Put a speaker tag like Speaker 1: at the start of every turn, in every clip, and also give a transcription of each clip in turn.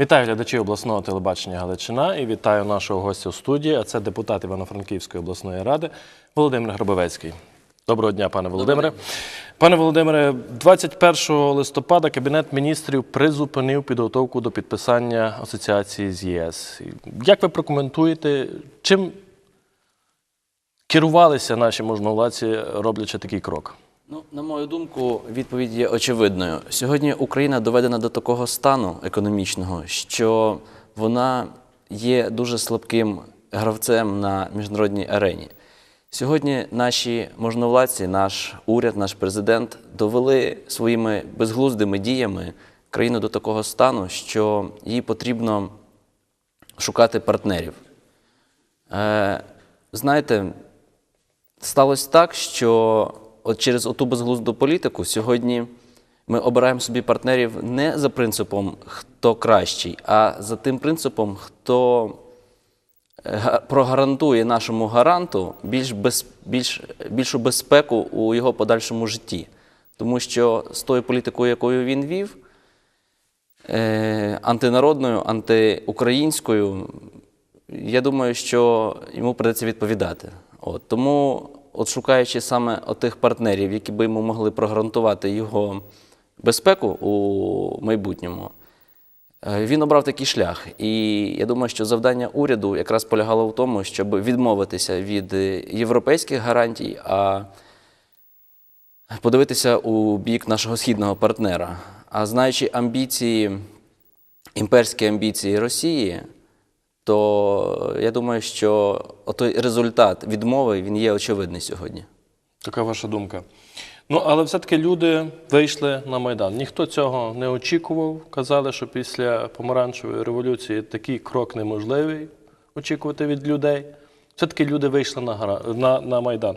Speaker 1: Вітаю глядачів обласного телебачення Галичина і вітаю нашого гостя у студії. А це депутат Івано-Франківської обласної ради Володимир Грабовецький. Доброго дня, пане Володимире. Пане Володимире, 21 листопада Кабінет міністрів призупинив підготовку до підписання асоціації з ЄС. Як ви прокоментуєте, чим керувалися наші можновладці, роблячи такий крок?
Speaker 2: Ну, на мою думку, відповідь є очевидною. Сьогодні Україна доведена до такого стану економічного, що вона є дуже слабким гравцем на міжнародній арені. Сьогодні наші можновладці, наш уряд, наш президент довели своїми безглуздими діями країну до такого стану, що їй потрібно шукати партнерів. Е, знаєте, сталося так, що от через оту безглузду політику сьогодні ми обираємо собі партнерів не за принципом, хто кращий, а за тим принципом, хто е, прогарантує нашому гаранту більш без, більш, більшу безпеку у його подальшому житті. Тому що з тою політикою, якою він вів, е, антинародною, антиукраїнською, я думаю, що йому придеться відповідати. От, тому, от шукаючи саме тих партнерів, які би йому могли прогарантувати його безпеку у майбутньому, е, він обрав такий шлях. І я думаю, що завдання уряду якраз полягало в тому, щоб відмовитися від е, європейських гарантій, а подивитися у бік нашого східного партнера. А знаючи амбіції, імперські амбіції Росії, то я думаю, що той результат відмови він є очевидний сьогодні.
Speaker 1: Така ваша думка. Ну, але все-таки люди вийшли на Майдан. Ніхто цього не очікував. Казали, що після помаранчевої революції такий крок неможливий очікувати від людей. Все-таки люди вийшли на, на, на Майдан.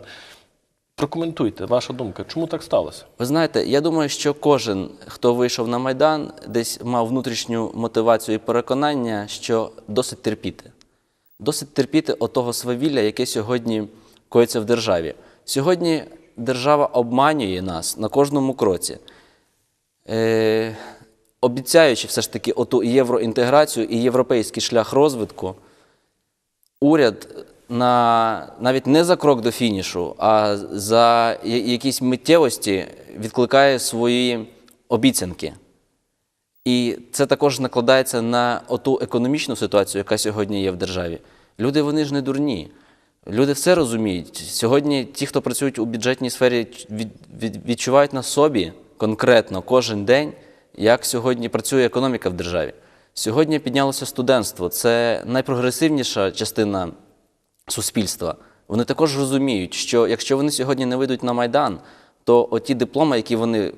Speaker 1: Прокоментуйте, ваша думка, чому так сталося?
Speaker 2: Ви знаєте, я думаю, що кожен, хто вийшов на Майдан, десь мав внутрішню мотивацію і переконання, що досить терпіти. Досить терпіти отого свавілля, яке сьогодні коїться в державі. Сьогодні держава обманює нас на кожному кроці, е, обіцяючи все ж таки оту євроінтеграцію і європейський шлях розвитку, уряд на, навіть не за крок до фінішу, а за якісь миттєвості відкликає свої обіцянки. І це також накладається на оту економічну ситуацію, яка сьогодні є в державі. Люди вони ж не дурні. Люди все розуміють. Сьогодні ті, хто працюють у бюджетній сфері, від- від- відчувають на собі конкретно кожен день, як сьогодні працює економіка в державі. Сьогодні піднялося студентство. Це найпрогресивніша частина суспільства. Вони також розуміють, що якщо вони сьогодні не вийдуть на Майдан, то оті дипломи, які вони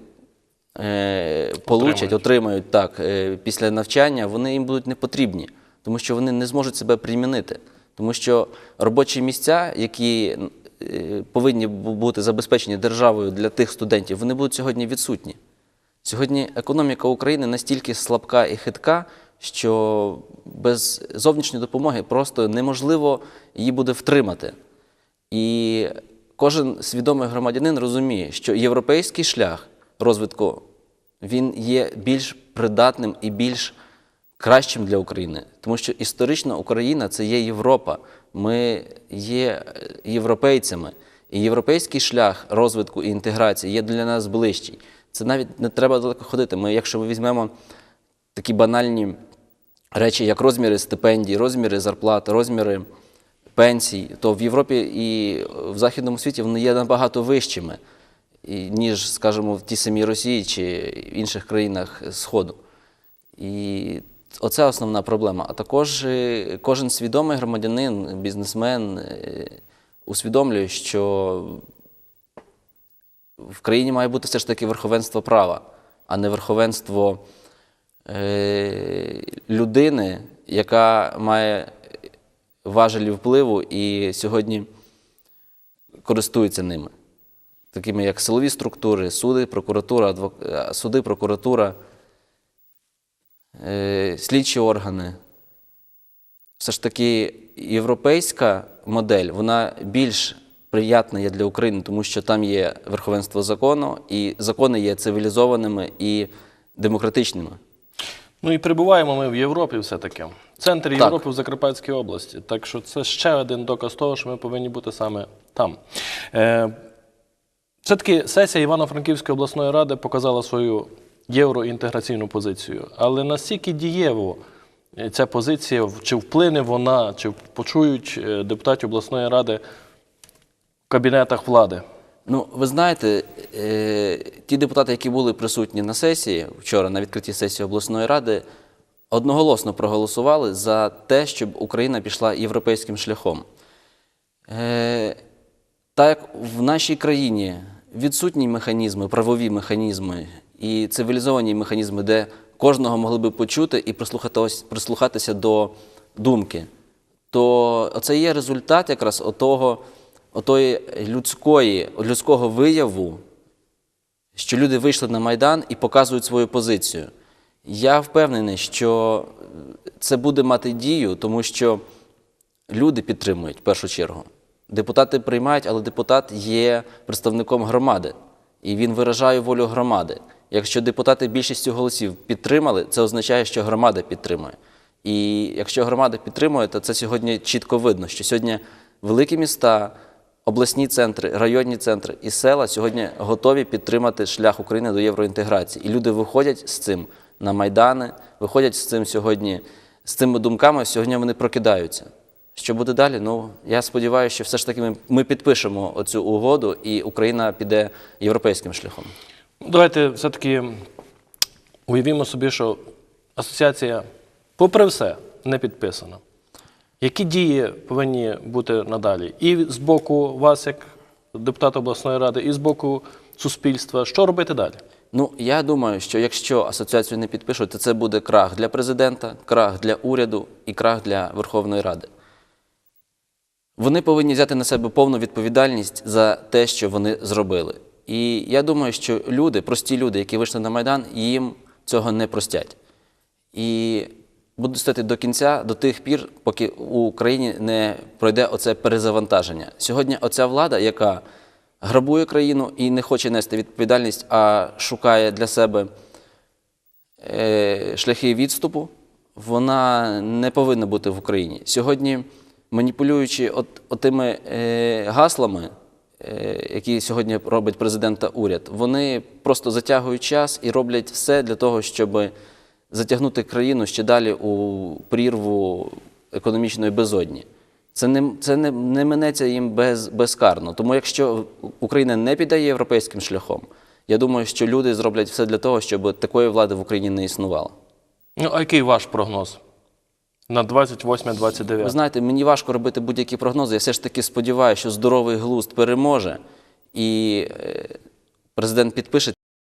Speaker 2: е, получать, отримають так, е, після навчання, вони їм будуть не потрібні, тому що вони не зможуть себе примінити. Тому що робочі місця, які е, повинні бути забезпечені державою для тих студентів, вони будуть сьогодні відсутні. Сьогодні економіка України настільки слабка і хитка, що без зовнішньої допомоги просто неможливо її буде втримати. І кожен свідомий громадянин розуміє, що європейський шлях розвитку він є більш придатним і більш кращим для України. Тому що історично Україна це є Європа. Ми є е, європейцями. І європейський шлях розвитку і інтеграції є для нас ближчий. Це навіть не треба далеко ходити. Ми, якщо ми візьмемо такі банальні речі, як розміри стипендій, розміри зарплат, розміри пенсій, то в Європі і в Західному світі вони є набагато вищими, ніж, скажімо, в тій самій Росії чи інших країнах Сходу. І оце основна проблема. А також е, кожен свідомий громадянин, бізнесмен е, усвідомлює, що в країні має бути все ж таки верховенство права, а не верховенство людини, яка має важелі впливу і сьогодні користується ними, такими як силові структури, суди, прокуратура, адвок... е, суди, прокуратура, е, слідчі органи. Все ж таки європейська модель, вона більш приятна є для України, тому що там є верховенство закону, і закони є цивілізованими і демократичними.
Speaker 1: Ну і перебуваємо ми в Європі все-таки. Центр
Speaker 2: Так.
Speaker 1: Європи в Закарпатській області. Так що це ще один доказ того, що ми повинні бути саме там. Е, все-таки сесія Івано-Франківської обласної ради показала свою євроінтеграційну позицію. Але настільки дієво е, ця позиція, чи вплине вона, чи почують е, депутатів обласної ради в кабінетах влади?
Speaker 2: Ну, ви знаєте, е, ті депутати, які були присутні на сесії вчора на відкритій сесії обласної ради, одноголосно проголосували за те, щоб Україна пішла європейським шляхом. Е, так як в нашій країні відсутні механізми, правові механізми і цивілізовані механізми, де кожного могли би почути і прислухатися до думки, то це є результат якраз отого, отої людської, людського вияву, що люди вийшли на Майдан і показують свою позицію. Я впевнений, що це буде мати дію, тому що люди підтримують в першу чергу. Депутати приймають, але депутат є представником громади, і він виражає волю громади. Якщо депутати більшістю голосів підтримали, це означає, що громада підтримує. І якщо громада підтримує, то це сьогодні чітко видно, що сьогодні великі міста, обласні центри, районні центри і села сьогодні готові підтримати шлях України до євроінтеграції. І люди виходять з цим на майдани, виходять з цим сьогодні, з цими думками. Сьогодні вони прокидаються. Що буде далі? Ну я сподіваюся, що все ж таки ми, ми підпишемо оцю угоду, і Україна піде європейським шляхом.
Speaker 1: Давайте все-таки уявімо собі, що асоціація, попри все, не підписана. Які дії повинні бути надалі? І з боку вас, як депутата обласної ради, і з боку суспільства. Що робити далі?
Speaker 2: Ну, я думаю, що якщо асоціацію не підпишуть, то це буде крах для президента, крах для уряду і крах для Верховної Ради. Вони повинні взяти на себе повну відповідальність за те, що вони зробили. І я думаю, що люди, прості люди, які вийшли на Майдан, їм цього не простять. І будуть стояти до кінця, до тих пір, поки у Україні не пройде оце перезавантаження. Сьогодні оця влада, яка грабує країну і не хоче нести відповідальність, а шукає для себе е, шляхи відступу, вона не повинна бути в Україні. Сьогодні, маніпулюючи от, отими е, гаслами, е, які сьогодні робить президент та уряд, вони просто затягують час і роблять все для того, щоб затягнути країну ще далі у прірву економічної безодні. Це не, це не, не минеться їм без, безкарно. Тому якщо Україна не піде європейським шляхом, я думаю, що люди зроблять все для того, щоб такої влади в Україні не існувало.
Speaker 1: Ну, а який ваш прогноз на 28-29?
Speaker 2: Ви знаєте, мені важко робити будь-які прогнози. Я все ж таки сподіваюся, що здоровий глузд переможе, і е, президент підпише